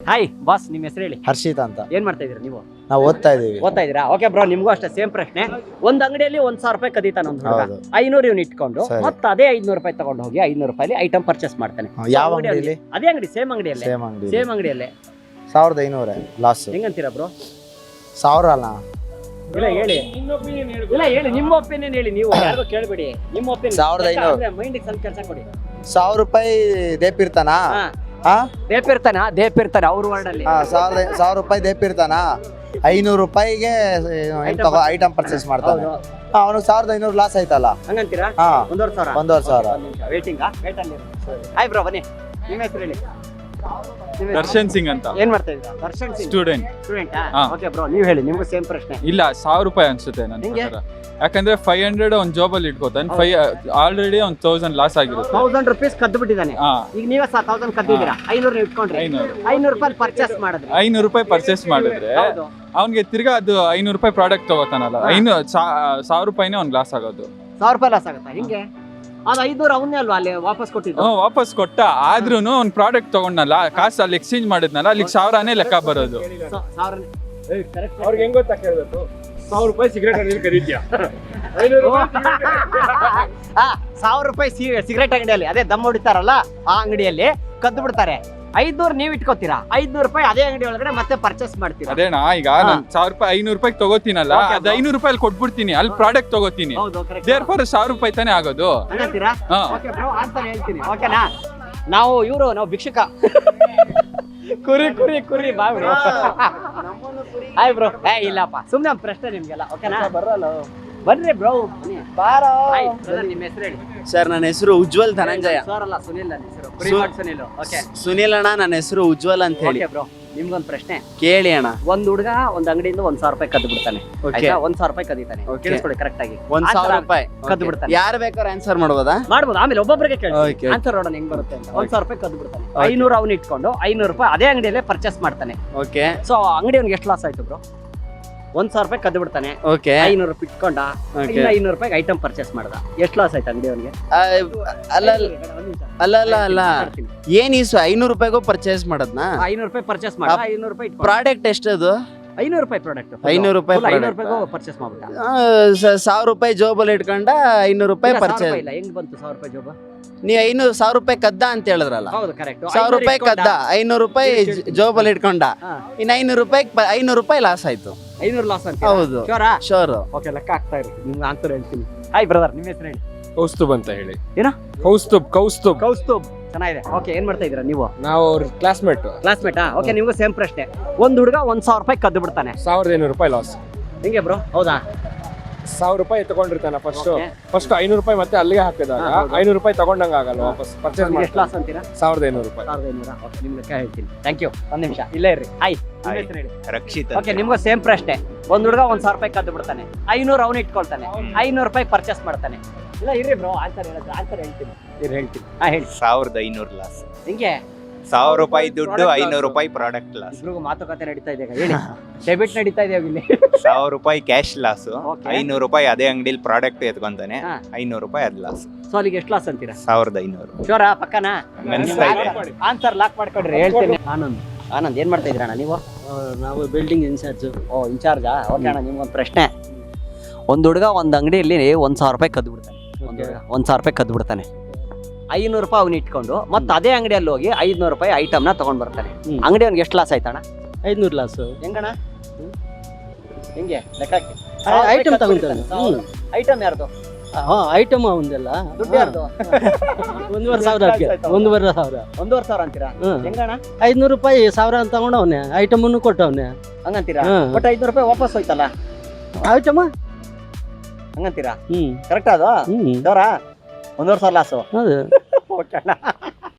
Hi boss ನಿಮ್ಮ ಹೆಸರು ಹೇಳಿ? ಹರ್ಷಿತ ಅಂತ. ಏನ್ ಮಾಡ್ತಾ ಇದೀರಾ ನೀವು? ನಾವು ಓದ್ತಾ ಇದೀವಿ ಓದ್ತಾ ಇದೀರಾ ಓಕೆ ಬ್ರೋ ನಿಮ್ಗೂ ಅಷ್ಟೇ ಸೇಮ್ ಪ್ರಶ್ನೆ. ಒಂದ್ ಅಂಗಡಿಯಲ್ಲಿ ಒಂದ್ ಸಾವಿರ ರೂಪಾಯಿ ಕದೀತಾನೆ ಒಂದು ಹುಡುಗ. ಹೌದು. ಐನೂರು ಇವ್ನು ಇಟ್ಕೊಂಡು ಸರಿ. ಮತ್ತೆ ಅದೇ ಐದ್ನೂರು ರೂಪಾಯಿ ತಗೊಂಡು ಹೋಗಿ ಐನೂರು ರೂಪಾಯಿ ಐಟಮ್ ಪರ್ಚೇಸ್ ಮಾಡ್ತಾನೆ. ಹಾ, ಯಾವ ಅಂಗಡಿ ಅಂಗಡಿಯಲ್ಲಿ? ಅದೇ ಅಂಗಡಿ ಸೇಮ್ ಅಂಗಡಿಯಲ್ಲಿ. ಸೇಮ್ ಅಂಗಡಿಯಲ್ಲಿ. ಸೇಮ್ ಅಂಗಡಿಯಲ್ಲೇ. ಸಾವಿರದ ಐನೂರ ಲಾಸ್ ಹೆಂಗಂತೀರಾ ಬ್ರೋ ಸಾವಿರ ಅಲ್ಲ. ಇಲ್ಲ ಹೇಳಿ. ಇಲ್ಲ ಹೇಳಿ ನಿಮ್ಮ ಒಪಿನಿಯನ್ ಹೇಳಿ ನೀವು ಯಾರಿಗೂ ಕೇಳಬೇಡಿ. ನಿಮ್ಮ ಒಪಿನಿಯನ್ ಸಾವಿರದ ಐನೂರು. ಮೈಂಡಿಗೆ ಸ್ವಲ್ಪ ಕೆಲಸ ಕೊಡಿ. ಸಾವಿರ ರೂಪಾಯಿ ದೇಪಿರ್ತಾನ? ಹಾ. ದೇಪಿರ್ತಾನ ದೇಪಿರ್ತಾನೆ ಅವ್ರ ವರ್ಡ್ ಅಲ್ಲಿ. ಸಾವಿರ ರೂಪಾಯಿ ದೇಪಿರ್ತಾನ? ಐನೂರು ರೂಪಾಯಿಗೆ Item ಐಟಮ್ ಪರ್ಚೇಸ್ ಮಾಡ್ತಾನೆ. ಅವನು ಸಾವಿರದ ಐನೂರು ಲಾಸ್ ಆಯ್ತಲ್ಲ? ಹಂಗಂತೀರಾ? ಹಾ. ಒಂದೂವರೆ ಸಾವಿರ. ಒಂದೂವರೆ ಸಾವಿರ. ವೇಟಿಂಗ್ ಹಾಯ್ ಬ್ರೋ ಬನ್ನಿ. ನಿಮ್ಮ ಹೆಸರು ಹೇಳಿ? ದರ್ಶನ್ ಸಿಂಗ್ ಅಂತ. ಏನ್ ಮಾಡ್ತಾ ಇದ್ದೀರಾ? ದರ್ಶನ್ ಸಿಂಗ್. ಸ್ಟೂಡೆಂಟ್. ಸ್ಟೂಡೆಂಟ್ ಹಾ. ಓಕೆ ಬ್ರೋ ನೀವು ಹೇಳಿ ನಿಮ್ಗೂ ಸೇಮ್ ಪ್ರಶ್ನೆ. ಇಲ್ಲ ಸಾವಿರ ರೂಪಾಯಿ ಅನ್ಸುತ್ತೆ ನನ್ನ? ಪ್ರಕಾರ. ಯಾಕಂದ್ರೆ ಫೈವ್ ಹಂಡ್ರೆಡ್ ಒಂದು ಜಾಬ್ ಅಲ್ಲಿ ಇಟ್ಕೋತಾನೆ ಫೈವ್ ಆಲ್ರೆಡಿ ಅವ್ನ್ ತೌಸಂಡ್ ಲಾಸ್ ಆಗಿರುತ್ತೆ. ತೌಸಂಡ್ ರುಪೀಸ್ ಕದ್ದು ಬಿಟ್ಟಿದ್ದಾನೆ. ಹಾ. ಈಗ ನೀವೇ ಸಹ ತೌಸಂಡ್ ಕದ್ದಿದ್ದೀರಾ? ಐನೂರು ನೀವು ಇಟ್ಕೊಂಡ್ರಿ. ಐನೂರು. ಐನೂರು ರೂಪಾಯಿ ಪರ್ಚೇಸ್ ಮಾಡಿದ್ರಿ. ಐನೂರು ರೂಪಾಯಿ ಪರ್ಚೇಸ್ ಮಾಡಿದ್ರೆ ಹೌದು. ಅವ್ನಿಗೆ ತಿರ್ಗಾ ಅದು ಐನೂರು ರೂಪಾಯಿ ಪ್ರಾಡಕ್ಟ್ ತಗೋತಾನಲ್ಲ. ಐನೂರು ಸಾವಿರ ರೂಪಾಯಿನೇ ಅವ್ನ್ ಲಾಸ್ ಆಗೋದು. ಸಾವಿರ ರೂಪಾಯಿ ಲಾಸ್ ಆಗುತ್ತಾ? ಹಿಂಗೆ? ಅದು ಐನೂರು ಅವನ್ನೇ ಅಲ್ವಾ ಅಲ್ಲಿ ವಾಪಸ್ ಕೊಟ್ಟಿದ್ದು? ಹ್ಮ್, ವಾಪಸ್ ಕೊಟ್ಟ. ಆದ್ರೂ ಅವ್ನ್ ಪ್ರಾಡಕ್ಟ್ ತೊಗೊಂಡಲ್ಲ ಕಾಸು ಅಲ್ಲಿ ಎಕ್ಸ್ಚೇಂಜ್ ಮಾಡಿದ್ನಲ್ಲ ಅಲ್ಲಿಗೆ ಸಾವಿರನೇ ಲೆಕ್ಕ ಬರೋದು. ಸ-. ಅವ್ರಿಗೆ ಹೆಂಗ್ ಗೊತ್ತಾ ಕೇಳ್ಬೇಕು? ಸಾವಿರ ರೂಪಾಯಿ ಸಿಗರೇಟ್ ಅಂಗಡಿ ಕರೀತ್ಯಾ ಐನೂರು ರೂಪಾಯಿ ಆ, ಸಾವಿರ ರೂಪಾಯಿ ಸಿಗರೇಟ್ ಅಂಗಡಿಯಲ್ಲಿ ಅದೇ ದಮ್ಮ ಹೊಡಿತಾರಲ್ಲ ಆ ಅಂಗಡಿಯಲ್ಲಿ ಕದ್ದು ಬಿಡ್ತಾರೆ. ಐದ್ನೂರು ನೀವ್ ಇಟ್ಕೋತೀರಾ? ಐದ್ನೂರು ರೂಪಾಯಿ ಅದೇ ಅಂಗಡಿ ಒಳಗಡೆ ಮತ್ತೆ ಪರ್ಚೇಸ್ ಮಾಡ್ತೀರಾ? ಅದೇನಾ ಈಗ. ನಾನ್ ಸಾವಿರ ರೂಪಾಯಿ ಐನೂರು ರೂಪಾಯಿ ತಗೋತೀನಲ್ಲ Okay, ಅದು bro. ಐನೂರು ರೂಪಾಯಿ ಅಲ್ಲಿ ಕೊಟ್ಬಿಡ್ತೀನಿ ಅಲ್ಲಿ ಪ್ರಾಡಕ್ಟ್ ತಗೋತೀನಿ. ಹೌದು correct. ದೇರ್ ಫಾರ್ ಸಾವಿರ ರೂಪಾಯಿ ತಾನೇ ಆಗೋದು. ಹಂಗಂತೀರಾ? ಹಾ. ಓಕೆ ಬ್ರೋ ಆನ್ಸರ್ ಹೇಳ್ತೀನಿ. ಓಕೆನಾ ನಾವು ಇವರು ನಾವು ಭಿಕ್ಷಕ. ಕುರಿ ಕುರಿ ಕುರಿ ಬಾ ಬ್ರೋ. Hi bro. ಏ ಇಲ್ಲಪ್ಪ. ಸುಮ್ಮನೆ ಒಂದು ಪ್ರಶ್ನೆ ನಿಮ್ಗೆಲ್ಲ ಓಕೆನಾ ಬರಲ್ಲ. ಬನ್ರಿ ಬ್ರೋ. ಬಾರೋ. ಹಾಯ್ ನಿಮ್ಮ ಹೆಸರು ಹೇಳಿ. ಸರ್ ನನ್ನ ಹೆಸರು ಉಜ್ವಲ್ ಧನಂಜಯ. ಸರ್ ಅಲ್ಲ ಸುನಿಲ್ ನನ್ನ ಹೆಸರು ಸುನಿಲ್. ಓಕೆ ಸುನಿಲ್ ಅಣ್ಣ ನನ್ನ ಹೆಸರು ಉಜ್ವಲ್ ಅಂತ ಹೇಳಿ. ಬ್ರೋ ನಿಮ್ಗೊಂದು ಪ್ರಶ್ನೆ. ಕೇಳಿ ಅಣ್ಣ. ಒಂದ್ ಹುಡುಗ ಒಂದ್ ಅಂಗಡಿಯಿಂದ ಒಂದ್ ಸಾವಿರ ರೂಪಾಯಿ ಕದ್ದು ಬಿಡ್ತಾನೆ ಓಕೆ ಆಯ್ತಾ? ಒಂದ್ ಸಾವಿರ ರೂಪಾಯಿ ಕದೀತಾನೆ. ಕೇಳಿಸ್ಕೊಳ್ಳಿ ಕರೆಕ್ಟ್ ಆಗಿ. ಒಂದ್ ಸಾವಿರ ರೂಪಾಯಿ. ಕದ್ದು ಬಿಡ್ತಾನೆ. ಯಾರು ಬೇಕಾದ್ರೆ ಆನ್ಸರ್ ಮಾಡ್ಬೋದಾ? ಮಾಡ್ಬೋದು. ಆಮೇಲೆ ಒಬ್ಬೊಬ್ಬರಿಗೆ ಕೇಳಿ. Okay. ಆನ್ಸರ್ ನೋಡೋಣ ಹೆಂಗ್ ಬರುತ್ತೆ ಅಂತ. ಒಂದ್ ಸಾವಿರ ರೂಪಾಯಿ ಕದ್ದು ಬಿಡ್ತಾನೆ Okay. ಐನೂರು ಅವ್ನು ಇಟ್ಕೊಂಡು ಐನೂರು ರೂಪಾಯಿ ಅದೇ ಅಂಗಡಿಯಲ್ಲೇ ಪರ್ಚೇಸ್ ಮಾಡ್ತಾನೆ. ಓಕೆ ಸೊ ಅಂಗಡಿ ಅವ್ನಿಗೆ ಎಷ್ಟು ಲಾಸ್ ಆಯ್ತು ಬ್ರೋ ಒಂದ್ ಸಾವಿರ ರೂಪಾಯಿ ಕದ್ದು ಬಿಡ್ತಾನೆ. ಓಕೆ ಐನೂರು ರೂಪಾಯಿ ಇಟ್ಕೊಂಡ Okay. ಇನ್ನ ಐನೂರು ರೂಪಾಯಿ ಐಟಮ್ ಪರ್ಚೇಸ್ ಮಾಡ್ದ. ಎಷ್ಟು ಲಾಸ್ ಆಯ್ತು ಅಂಗಡಿ ಅವನಿಗೆ ಅಲ್ಲ ಅಲ್ಲ ಅಲ್ಲ ಅಲ್ಲ ಏನ್ ಈಸು ಐನೂರು ರೂಪಾಯಿಗೂ ಪರ್ಚೇಸ್ ಮಾಡದ್ನಾ? ಐನೂರು ರೂಪಾಯಿ ಪರ್ಚೇಸ್ ಮಾಡ ಐನೂರು ರೂಪಾಯಿ ಪ್ರಾಡಕ್ಟ್ ಎಷ್ಟದು? ಐನೂರು ರೂಪಾಯಿ ಪ್ರಾಡಕ್ಟ್ ಐನೂರು ರೂಪಾಯಿ ಐನೂರು. ರೂಪಾಯಿಗೂ ಪರ್ಚೇಸ್ ಮಾಡ್ಬಿಟ್ಟ? ಸಾವಿರ ರೂಪಾಯಿ ಜೋಬಲ್ಲಿ ಇಟ್ಕೊಂಡ ಐನೂರು ರೂಪಾಯಿ ಪರ್ಚೇಸ್ ಇಲ್ಲ. ಹೆಂಗ್ ಬಂತು ಸಾವಿರ ರೂಪಾಯಿ ಜೋಬ? ನೀ ಐನೂರು ಸಾವಿರ ರೂಪಾಯಿ ಕದ್ದ ಅಂತ ಹೇಳಿದ್ರಲ್ಲ. ಹೌದು ಕರೆಕ್ಟ್ ಸಾವಿರ ರೂಪಾಯಿ ಕದ್ದ ಐನೂರು ರೂಪಾಯಿ ಜೋಬಲ್ ಜೋಬಲ್ಲಿ ಇಟ್ಕೊಂಡ. ಇನ್ ಇನ್ನು ಐನೂರು ರೂಪಾಯಿ ಐನೂರು ರೂಪಾಯಿ ಲಾಸ್ ಆಯ್ತು. ಐನೂರು ಲಾಸ್ ಅಂತ ಹೌದು. ಶೋರಾ ಶೋರ್ ಓಕೆ ಲೆಕ್ಕ ಆಗ್ತಾ ಇರಿ. ನಿಮ್ಗೆ ಆನ್ಸರ್ ಹೇಳ್ತೀನಿ. ಹಾಯ್ ಬ್ರದರ್ ನಿಮ್ಮ ಹೆಸರು ಹೇಳಿ ಕೌಸ್ತುಬ್ ಅಂತ ಹೇಳಿ. ಏನ? ಕೌಸ್ತುಬ್ ಕೌಸ್ತುಬ್. ಕೌಸ್ತುಬ್. ಚೆನ್ನಾಗಿದೆ. ಓಕೆ ಏನ್ ಮಾಡ್ತಾ ಇದೀರಾ ನೀವು? ನಾವು ಅವ್ರ ಕ್ಲಾಸ್ಮೇಟ್ ಕ್ಲಾಸ್ಮೇಟಾ ಓಕೆ ನಿಮ್ಗೆ ಸೇಮ್ ಪ್ರಶ್ನೆ. ಒಂದ್ ಹುಡುಗ ಒಂದ್ ಸಾವಿರ ರೂಪಾಯಿ ಕದ್ದು ಬಿಡ್ತಾನೆ. ಸಾವಿರದ ಐನೂರು ರೂಪಾಯಿ ಲಾಸ್ ಹಿಂಗೆ ಬ್ರೋ ಹೌದಾ? ಸಾವಿರ ರೂಪಾಯಿ ತಗೊಂಡಿರ್ತಾನೆ ಫಸ್ಟ್ Okay. ಫಸ್ಟ್ ಐನೂರು ರೂಪಾಯಿ ಮತ್ತೆ ಅಲ್ಲಿಗೆ ಹಾಕಿದಾಗ. ಐನೂರು ರೂಪಾಯಿ ತಗೊಂಡಂಗ ಆಗಲ್ಲ ವಾಪಸ್ ಪರ್ಚೇಸ್ ಎಷ್ಟು ಮಾಡಿ ಲಾಸ್ ಅಂತೀರಾ? ಸಾವಿರದ ಐನೂರು ರೂಪಾಯಿ. ಸಾವಿರದ ಐನೂರ? ಓಕೆ ನಿಮ್ಗೆ ಲೆಕ್ಕ ಹೇಳ್ತೀನಿ. ಥ್ಯಾಂಕ್ ಯು ಒಂದ್ ನಿಮಿಷ. ಇಲ್ಲೇ ಇರ್ರಿ. ಹಾಯ್ ನಿಮ್ಮ Hi. ಹೆಸರು ಹೇಳಿ. ರಕ್ಷಿತ್ ಓಕೆ ನಿಮ್ಗೂ ಸೇಮ್ ಪ್ರಶ್ನೆ. ಒಂದ್ ಹುಡುಗ ಒಂದ್ ಸಾವಿರ ರೂಪಾಯಿ ಕದ್ದು ಬಿಡ್ತಾನೆ. ಐನೂರು ಅವನು ಇಟ್ಕೊಳ್ತಾನೆ. ಐನೂರು ರೂಪಾಯಿ ಪರ್ಚೇಸ್ ಮಾಡ್ತಾನೆ. ಇಲ್ಲ ಇರ್ರಿ ಬ್ರೋ ಆನ್ಸರ್ ಹೇಳಿದ್ರೆ ಆನ್ಸರ್ ಹೇಳ್ತೀನಿ. ಇರ್ ಹೇಳ್ತೀನಿ. ಹಾ ಹೇಳಿ. ಸಾವಿರದ ಐನೂರು ಲಾಸ್ ಹಿಂಗೆ? ಸಾವಿರ ರೂಪಾಯಿ ದುಡ್ಡು ಐನೂರು. ರೂಪಾಯಿ ಪ್ರಾಡಕ್ಟ್ ಲಾಸ್ ಇಬ್ರಿಗೂ ಮಾತುಕತೆ ನಡೀತಾ ಇದೆ ಹೇಳಿ. ಡೆಬಿಟ್ ನಡೀತಾ ಇದೆ ಇಲ್ಲಿ ಸಾವಿರ ರೂಪಾಯಿ ಕ್ಯಾಶ್ ಲಾಸ್ Okay. ಐನೂರು ರೂಪಾಯಿ ಅದೇ ಅಂಗಡಿಲಿ ಪ್ರಾಡಕ್ಟ್ ಎತ್ಕೊಂತಾನೆ. ಹಾ. ಐನೂರು ರೂಪಾಯಿ ಅದು ಲಾಸ್ ಸೊ ಅಲ್ಲಿಗೆ ಎಷ್ಟು ಲಾಸ್ ಅಂತೀರಾ? ಸಾವಿರದ ಐನೂರು. ಶೋರ ಪಕ್ಕನಾ? ಅನ್ಸ್ತಾ ಇದೆ ಆನ್ಸರ್ ಲಾಕ್ ಮಾಡ್ಕೊಡ್ರಿ ಹೇಳ್ತೀನಿ. ಆನಂದ್ ಆನಂದ್ ಏನ್ ಮಾಡ್ತಾ ಇದ್ದೀರಾ ಅಣ್ಣ ನೀವು ನಾವು ಬಿಲ್ಡಿಂಗ್ ಇನ್ಚಾರ್ಜ್ ಓ ಇನ್ಚಾರ್ಜಾ ಓಕೆ ಅಣ್ಣ ನಿಮ್ಗೊಂದು ಪ್ರಶ್ನೆ. ಒಂದು ಹುಡುಗ ಒಂದು ಅಂಗಡಿಯಲ್ಲಿ ಒಂದು ಸಾವಿರ ರೂಪಾಯಿ ಕದ್ದು ಬಿಡ್ತಾನೆ ಒಂದು ಸಾವಿರ ರೂಪಾಯಿ ಕದ್ದು ಬಿಡ್ತಾನೆ. ಐನೂರು ರೂಪಾಯಿ ಅವ್ನು ಇಟ್ಕೊಂಡು ಮತ್ತೆ ಅದೇ ಅಂಗಡಿಯಲ್ಲಿ ಹೋಗಿ ಐದ್ನೂರು ರೂಪಾಯಿ ಐಟಮ್ನ ತಗೊಂಡ್ ಬರ್ತಾನೆ. ಅಂಗಡಿ ಅವ್ನಿಗೆ ಎಷ್ಟು ಲಾಸ್ ಆಯ್ತಣ್ಣ? ಐದ್ನೂರು ಲಾಸ್ ಹೆಂಗಣ್ಣ? ಹೆಂಗೆ? ಲೆಕ್ಕಕ್ಕೆ? ಐಟಮ್ ತಗೊಂತಾನೆ ಐಟಮ್ ಯಾರ್ದು? ಹಾ ಐಟಮ್ ಒಂದೆಲ್ಲ ದುಡ್ಡು ಯಾರ್ದು? ಒಂದೂವರೆ ಸಾವಿರ ಒಂದೂವರೆ ಸಾವಿರ. ಒಂದೂವರೆ ಸಾವಿರ. ಅಂತೀರಾ? ಹೆಂಗಣ್ಣ? ಐದ್ನೂರು ರೂಪಾಯಿ ಸಾವಿರ ಅಂತ ತಗೊಂಡವನೆ. ಐಟಮನ್ನು ಕೊಟ್ಟವನೆ. ಹಂಗಂತೀರಾ. ಬಟ್ ಐದ್ನೂರು ರೂಪಾಯಿ ವಾಪಸ್ ಹೋಯ್ತಲ್ಲ? ಐಟಮ ಹಂಗಂತೀರಾ? ಹ್ಮ್. ಕರೆಕ್ಟ್ ಅದು? ಹ್ಮ್. ದವರ? ಒಂದೂವರೆ ಸಾವಿರ ಲಾಸು ಓಕೆ ಅಣ್ಣ.